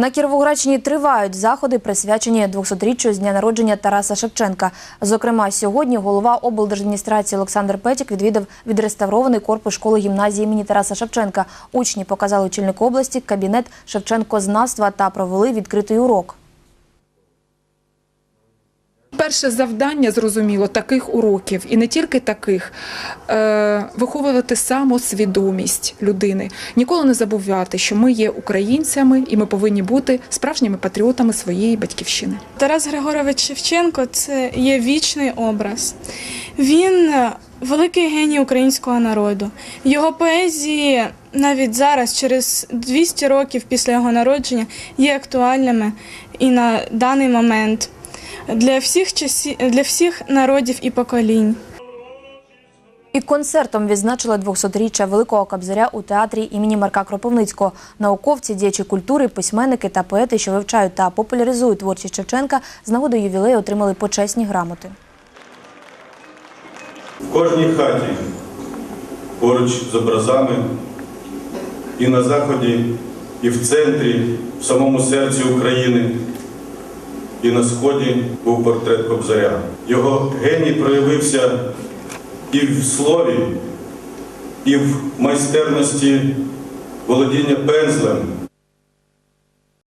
На Кіровоградщині тривають заходи, присвячені 200-річчю з дня народження Тараса Шевченка. Зокрема, сьогодні голова облдержадміністрації Олександр Петік відвідав відреставрований корпус школи гімназії імені Тараса Шевченка. Учні показали очільнику області кабінет Шевченкознавства та провели відкритий урок. Перше завдання, зрозуміло, таких уроків, і не тільки таких, е, виховувати самосвідомість людини. Ніколи не забувати, що ми є українцями і ми повинні бути справжніми патріотами своєї батьківщини. Тарас Григорович Шевченко це є вічний образ. Він великий геній українського народу. Його поезії навіть зараз, через 200 років після його народження, є актуальними і на даний момент для всіх часів, для всіх народів і поколінь. І концертом відзначили 200-річчя Великого Кобзаря у театрі імені Марка Кропивницького. Науковці, діячі культури, письменники та поети, що вивчають та популяризують творчість Шевченка, з нагоди ювілею отримали почесні грамоти. В кожній хаті, поруч з образами, і на заході, і в центрі, в самому серці України, і на сході був портрет Кобзаря. Його геній проявився і в слові, і в майстерності володіння пензлем,